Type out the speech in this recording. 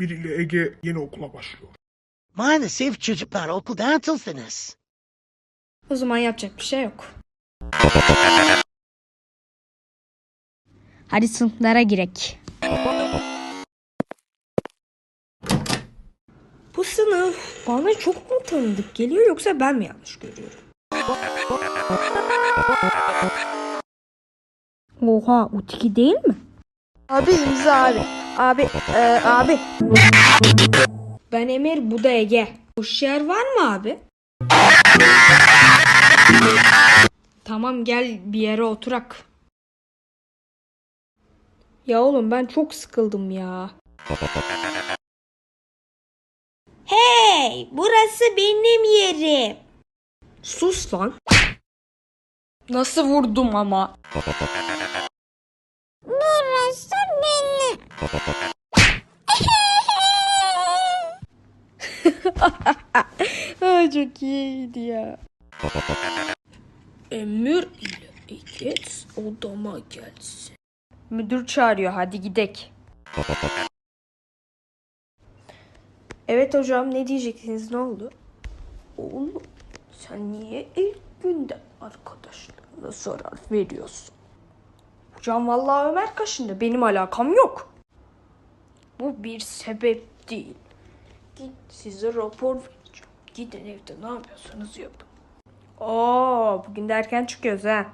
biriyle Ege yeni okula başlıyor. Maalesef çocuklar okuldan atılsınız. O zaman yapacak bir şey yok. Hadi sınıflara girek. Bu sınıf bana çok mu tanıdık geliyor yoksa ben mi yanlış görüyorum? Oha o tiki değil mi? Abi imza abi. Abi e, abi. Ben Emir bu da Ege. Boş yer var mı abi? Tamam gel bir yere oturak. Ya oğlum ben çok sıkıldım ya. Hey, burası benim yerim. Sus lan. Nasıl vurdum ama? Burası benim. Ay çok iyiydi ya. Emir ile Eget odama gelsin. Müdür çağırıyor hadi gidek. Evet hocam ne diyeceksiniz ne oldu? Oğlum sen niye ilk günde arkadaşlarına zarar veriyorsun? Hocam vallahi Ömer kaşındı benim alakam yok. Bu bir sebep değil. Git size rapor vereceğim. Gidin evde ne yapıyorsanız yapın. Oo, bugün de çıkıyoruz ha.